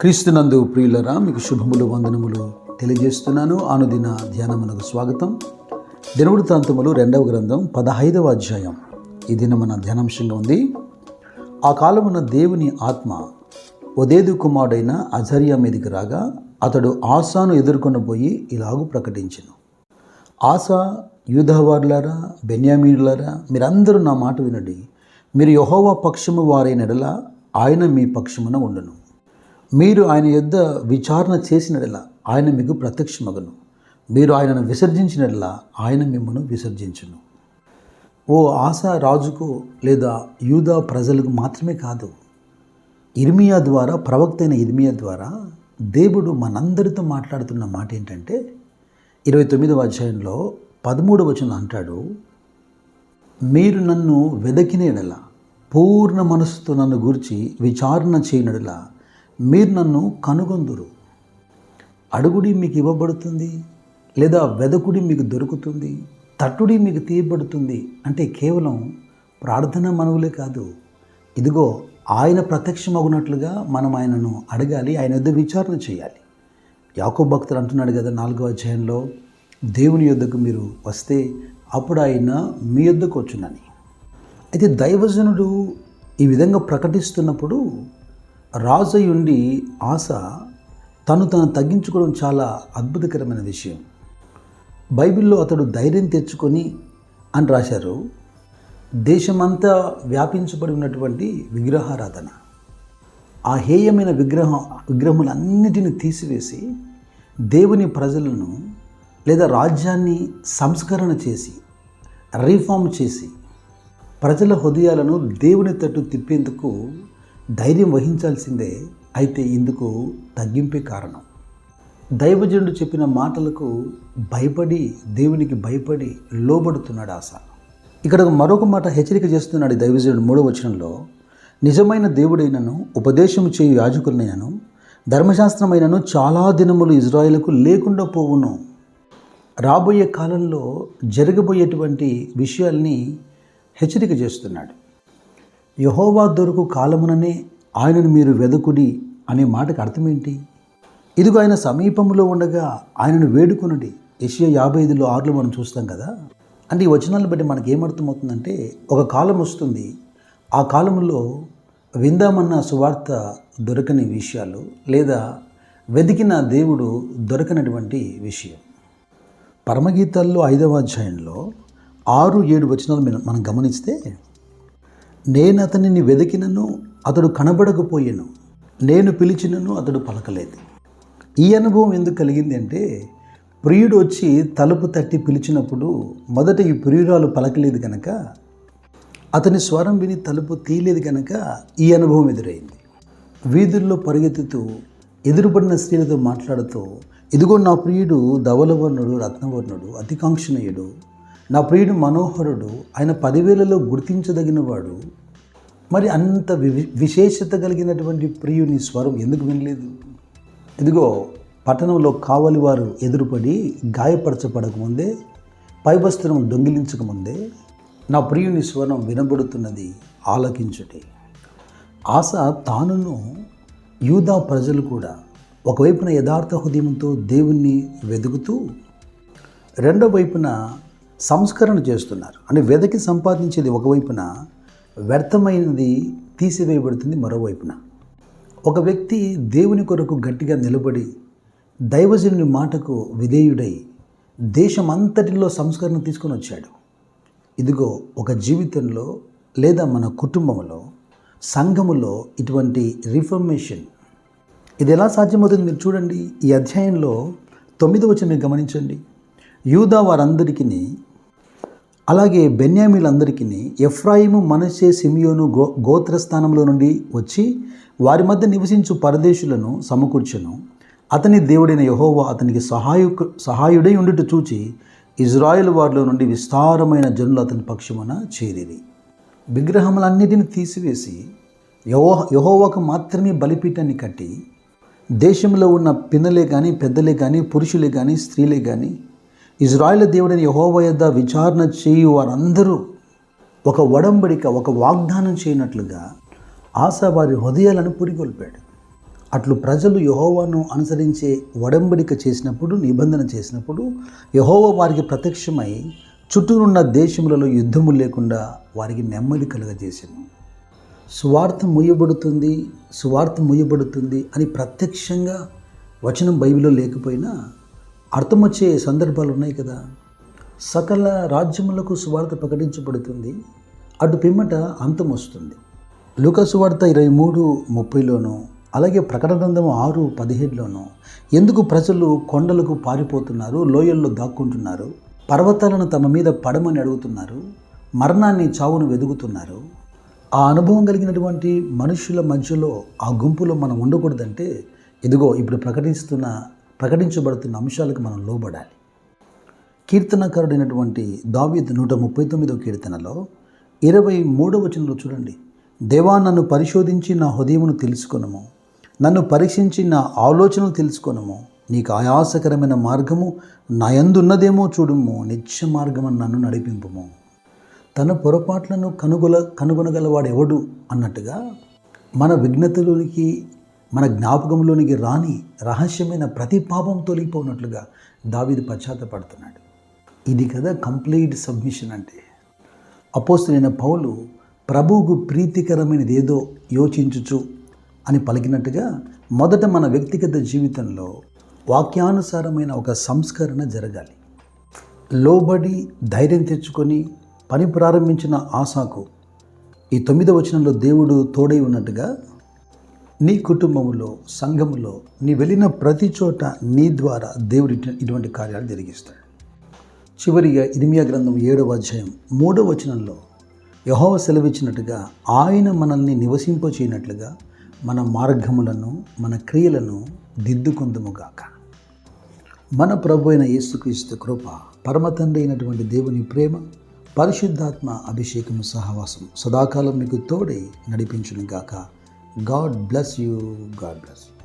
క్రీస్తునందు ప్రియులరా మీకు శుభములు వందనములు తెలియజేస్తున్నాను. అనుదిన ధ్యానమునకు స్వాగతం. దినవృత్తాంతములు రెండవ గ్రంథం పదహైదవ అధ్యాయం. ఈ దిన మన ధ్యానాంశంగా ఉంది. ఆ కాలమున దేవుని ఆత్మ ఒదేదు కుమారుడైన అజర్య మీదికి రాగా అతడు ఆశాను ఎదుర్కొని పోయి ఇలాగూ ప్రకటించను. ఆశ యూధవార్లారా బెన్యామీనులారా మీరందరూ నా మాట వినండి. మీరు యహోవా పక్షము వారైన ఎడల ఆయన మీ పక్షమున ఉండను. మీరు ఆయన యొద్ద విచారణ చేసినడలా ఆయన మీకు ప్రత్యక్షమగను. మీరు ఆయనను విసర్జించినట్లా ఆయన మిమ్మను విసర్జించును. ఓ ఆశ రాజుకు లేదా యూదా ప్రజలకు మాత్రమే కాదు ఇర్మియా ద్వారా ప్రవక్త అయిన ఇర్మియా ద్వారా దేవుడు మనందరితో మాట్లాడుతున్న మాట ఏంటంటే ఇరవై తొమ్మిదవ అధ్యాయంలో పదమూడవ వచనం అంటాడు మీరు నన్ను వెదకినేడల పూర్ణ మనస్సుతో నన్ను గురించి విచారణ చేయనడల మీరు నన్ను కనుగొందురు. అడుగుడి మీకు ఇవ్వబడుతుంది లేదా వెదకుడి మీకు దొరుకుతుంది తట్టుడి మీకు తీయబడుతుంది అంటే కేవలం ప్రార్థన మనవులే కాదు. ఇదిగో ఆయన ప్రత్యక్షమగునట్లుగా మనం ఆయనను అడగాలి ఆయన యొద్ద విచారణ చేయాలి. యాకో భక్తులు అంటున్నాడు కదా నాలుగో అధ్యాయంలో దేవుని యొద్దకు మీరు వస్తే అప్పుడు ఆయన మీ యొద్దకు వచ్చునని. అయితే దైవజనుడు ఈ విధంగా ప్రకటిస్తున్నప్పుడు రాజయుండి ఆశ తను తను తగ్గించుకోవడం చాలా అద్భుతకరమైన విషయం. బైబిల్లో అతడు ధైర్యం తెచ్చుకొని అని రాశారు. దేశమంతా వ్యాపించబడి ఉన్నటువంటి విగ్రహారాధన. ఆ హేయమైన విగ్రహం విగ్రహములన్నిటిని తీసివేసి దేవుని ప్రజలను లేదా రాజ్యాన్ని సంస్కరణ చేసి రీఫామ్ చేసి ప్రజల హృదయాలను దేవుని తట్టు తిప్పేందుకు ధైర్యం వహించాల్సిందే అయితే ఇందుకు తగ్గింపే కారణం. దైవజనుడు చెప్పిన మాటలకు భయపడి దేవునికి భయపడి లోబడుతున్నాడు ఆశ. ఇక్కడ మరొక మాట హెచ్చరిక చేస్తున్నాడు దైవజనుడు మూడో వచనంలో. నిజమైన దేవుడైనను ఉపదేశము చేయు యాజకులనైనను ధర్మశాస్త్రమైనను చాలా దినములు ఇజ్రాయిలకు లేకుండా పోవును. రాబోయే కాలంలో జరగబోయేటువంటి విషయాల్ని హెచ్చరిక చేస్తున్నాడు. యహోవా దొరకు కాలముననే ఆయనను మీరు వెదకుడి అనే మాటకు అర్థం ఏంటి ఇదిగో ఆయన సమీపంలో ఉండగా ఆయనను వేడుకొనుడి. ఏషియా యాభై ఐదులో ఆరులో మనం చూస్తాం కదా? అంటే ఈ వచనాలను బట్టి మనకు ఏమర్థమవుతుందంటే ఒక కాలం వస్తుంది. ఆ కాలంలో విందామన్న సువార్త దొరకని విషయాలు లేదా వెతికిన దేవుడు దొరకనటువంటి విషయం. పరమగీతాల్లో ఐదవ అధ్యాయంలో ఆరు ఏడు వచనాలు మనం- గమనిస్తే నేను అతనిని వెతికినను అతడు కనబడకపోయాను. నేను పిలిచినను అతడు పలకలేదు. ఈ అనుభవం ఎందుకు కలిగింది అంటే ప్రియుడు వచ్చి తలుపు తట్టి పిలిచినప్పుడు మొదట ఈ ప్రియురాలు పలకలేదు కనుక అతని స్వరం విని తలుపు తీయలేదు కనుక ఈ అనుభవం ఎదురైంది. వీధుల్లో పరిగెత్తుతూ ఎదురుపడిన స్త్రీలతో మాట్లాడుతూ ఇదిగో నా ప్రియుడు ధవలవర్ణుడు రత్నవర్ణుడు అతికాంక్షణీయుడు నా ప్రియుడు మనోహరుడు ఆయన పదివేలలో గుర్తించదగినవాడు. మరి అంత వి- విశేషత కలిగినటువంటి ప్రియుని స్వరం ఎందుకు వినలేదు? ఇదిగో పట్టణంలో కావలి వారు ఎదురుపడి గాయపరచబడకముందే పైవస్త్రం దొంగిలించకముందే నా ప్రియుని స్వరం వినబడుతున్నది ఆలకించుటే. ఆశ తానును యూదా ప్రజలు కూడా ఒకవైపున యథార్థ హృదయంతో దేవుణ్ణి వెతుకుతూ రెండో వైపున సంస్కరణ చేస్తున్నారు. అంటే వెదకి సంపాదించేది ఒకవైపున వ్యర్థమైనది తీసివేయబడుతుంది మరోవైపున. ఒక వ్యక్తి దేవుని కొరకు గట్టిగా నిలబడి దైవజనుని మాటకు విధేయుడై దేశమంతటిలో సంస్కరణ తీసుకొని వచ్చాడు. ఇదిగో ఒక జీవితంలో లేదా మన కుటుంబంలో సంఘములో ఇటువంటి రిఫర్మేషన్. ఇది ఎలా సాధ్యమవుతుంది మీరు చూడండి. ఈ అధ్యాయంలో తొమ్మిది వచ్చి మీరు గమనించండి. యూదా వారందరికీ అలాగే బెన్యామీలందరికీ ఎఫ్రాయిము మనసే సిమియోను గో గోత్రస్థానంలో నుండి వచ్చి వారి మధ్య నివసించు పరదేశులను సమకూర్చను. అతని దేవుడైన యహోవా అతనికి సహాయకు సహాయుడై ఉండుట చూచి ఇజ్రాయెల్ వారిలో నుండి విస్తారమైన జనులు అతని పక్షమున చేరిరి. విగ్రహములన్నిటిని తీసివేసి యహో యహోవకు మాత్రమే బలిపీఠాన్ని కట్టి దేశంలో ఉన్న పిన్నలే కానీ పెద్దలే కానీ పురుషులే కానీ స్త్రీలే కానీ ఇజ్రాయెల్ దేవుడైన యహోవ యొద్ద విచారణ చేయు వారందరూ ఒక ఒడంబడిక ఒక వాగ్దానం చేయనట్లుగా ఆశా వారి హృదయాలను పురిగొల్పాడు. అట్లు ప్రజలు యహోవాను అనుసరించే ఒడంబడిక చేసినప్పుడు నిబంధన చేసినప్పుడు యహోవ వారికి ప్రత్యక్షమై చుట్టూనున్న దేశములలో యుద్ధము లేకుండా వారికి నెమ్మది కలుగజేసాను. సువార్త ముయ్యబడుతుంది సువార్త ముయ్యబడుతుంది అని ప్రత్యక్షంగా వచనం బైబిల్లో లేకపోయినా అర్థమొచ్చే సందర్భాలు ఉన్నాయి కదా. సకల రాజ్యములకు సువార్త ప్రకటించబడుతుంది అటు పిమ్మట అంతం వస్తుంది లుకసువార్త ఇరవై మూడు ముప్పైలోనూ అలాగే ప్రకటన గ్రంథం ఆరు పదిహేడులోను ఎందుకు ప్రజలు కొండలకు పారిపోతున్నారు లోయల్లో దాక్కుంటున్నారు పర్వతాలను తమ మీద పడమని అడుగుతున్నారు మరణాన్ని చావును వెదుగుతున్నారు ఆ అనుభవం కలిగినటువంటి మనుషుల మధ్యలో ఆ గుంపులో మనం ఉండకూడదంటే ఇదిగో ఇప్పుడు ప్రకటిస్తున్న ప్రకటించబడుతున్న అంశాలకు మనం లోబడాలి. కీర్తనకారుడైనటువంటి దావీద్ నూట ముప్పై తొమ్మిదో కీర్తనలో ఇరవై మూడవ వచనంలో చూడండి దేవా నన్ను పరిశోధించి నా హృదయమును తెలుసుకునము. నన్ను పరీక్షించి నా ఆలోచనలు తెలుసుకొనము. నీకు ఆయాసకరమైన మార్గము నా యందున్నదేమో చూడుము. నిత్య మార్గమని నన్ను నడిపింపుము. తన పొరపాట్లను కనుగొల కనుగొనగలవాడు ఎవడు అన్నట్టుగా మన విఘ్నతలోనికి మన జ్ఞాపకంలోనికి రాని రహస్యమైన ప్రతి పాపం తొలగిపోనట్లుగా దావిది పశ్చాత్తపడుతున్నాడు. ఇది కదా కంప్లీట్ సబ్మిషన్ అంటే. అపోస్తులైన పౌలు ప్రభువుకు ప్రీతికరమైనది ఏదో యోచించుచు అని పలికినట్టుగా మొదట మన వ్యక్తిగత జీవితంలో వాక్యానుసారమైన ఒక సంస్కరణ జరగాలి. లోబడి ధైర్యం తెచ్చుకొని పని ప్రారంభించిన ఆశాకు ఈ తొమ్మిదవ వచనంలో దేవుడు తోడై ఉన్నట్టుగా నీ కుటుంబంలో సంఘములో నీ వెళ్ళిన ప్రతి చోట నీ ద్వారా దేవుడు ఇటువంటి కార్యాలు జరిగిస్తాడు. చివరిగా ఇరిమియా గ్రంథం ఏడవ అధ్యాయం మూడవ వచనంలో యహోవ సెలవిచ్చినట్టుగా ఆయన మనల్ని నివసింపచేయనట్లుగా మన మార్గములను మన క్రియలను దిద్దుకుందుముగాక. మన ప్రభు అయిన యేసుక్రీస్తు కృప పరమతండ్రి అయినటువంటి దేవుని ప్రేమ పరిశుద్ధాత్మ అభిషేకము సహవాసం సదాకాలం మీకు తోడై నడిపించును గాక God bless you God bless you.